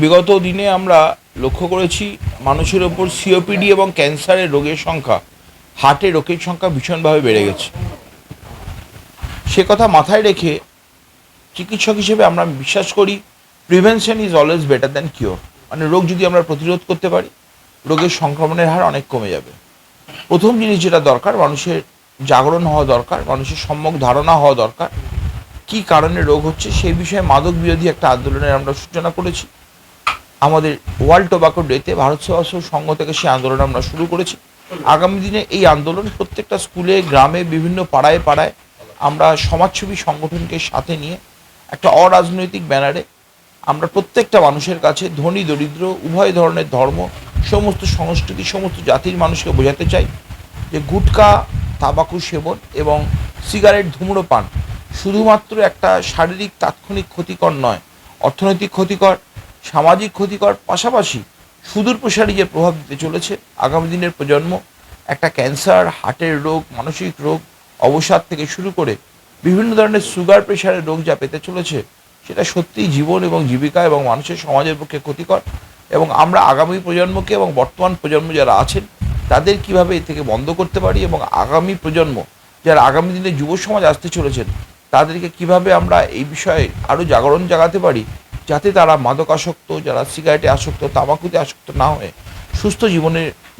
বিগত দিনে আমরা লক্ষ্য করেছি মানুষের ওপর সিওপিডি এবং ক্যান্সারের রোগের সংখ্যা, হার্টের রোগের সংখ্যা ভীষণভাবে বেড়ে গেছে। সে কথা মাথায় রেখে চিকিৎসক হিসেবে আমরা বিশ্বাস করি prevention is always better than cure মানে রোগ যদি আমরা প্রতিরোধ করতে পারি, রোগের সংক্রমণের হার অনেক কমে যাবে। প্রথম জিনিস যেটা দরকার, মানুষের জাগরণ হওয়া দরকার, মানুষের সম্যক ধারণা হওয়া দরকার কি কারণে রোগ হচ্ছে সেই বিষয়ে মাদক বিরোধী একটা আন্দোলনের আমরা সূচনা করেছি। আমাদের ওয়ার্ল্ড টোবাকো ডেতে ভারত সেবাশ্রম সংঘ থেকে সেই আন্দোলন আমরা শুরু করেছি। আগামী দিনে এই আন্দোলন প্রত্যেকটা স্কুলে, গ্রামে, বিভিন্ন পাড়ায় পাড়ায় আমরা সমাজসেবী সংগঠনকে সাথে নিয়ে একটা অরাজনৈতিক ব্যানারে আমরা প্রত্যেকটা মানুষের কাছে ধনী, দরিদ্র, উভয় ধরনের ধর্ম, সমস্ত সংস্কৃতি, সমস্ত জাতির মানুষকে বোঝাতে চাই যে গুটকা, তাবাকু সেবন এবং সিগারেট ধূম্রপান শুধুমাত্র একটা শারীরিক তাৎক্ষণিক ক্ষতিকর নয়, অর্থনৈতিক ক্ষতিকর, সামাজিক ক্ষতিকর, পাশাপাশি সুদূর প্রসারী যে প্রভাব দিতে চলেছে আগামী দিনের প্রজন্ম, একটা ক্যান্সার, হার্টের রোগ, মানসিক রোগ, অবসাদ থেকে শুরু করে বিভিন্ন ধরনের সুগার প্রেশারের রোগ যা পেতে চলেছে, সেটা সত্যিই জীবন এবং জীবিকা এবং মানুষের সমাজের পক্ষে ক্ষতিকর। এবং আমরা আগামী প্রজন্মকে এবং বর্তমান প্রজন্ম যারা আছেন, তাদের কীভাবে এ থেকে বন্ধ করতে পারি এবং আগামী প্রজন্ম, যারা আগামী দিনে যুব সমাজ আসতে চলেছেন তাদেরকে কীভাবে আমরা এই বিষয়ে আরও জাগরণ জাগাতে পারি যাতে তারা মাদকাসক্ত, যারা সিগারেটে আসক্ত, তামাকুতে আসক্ত না হয়ে সুস্থ জীবনের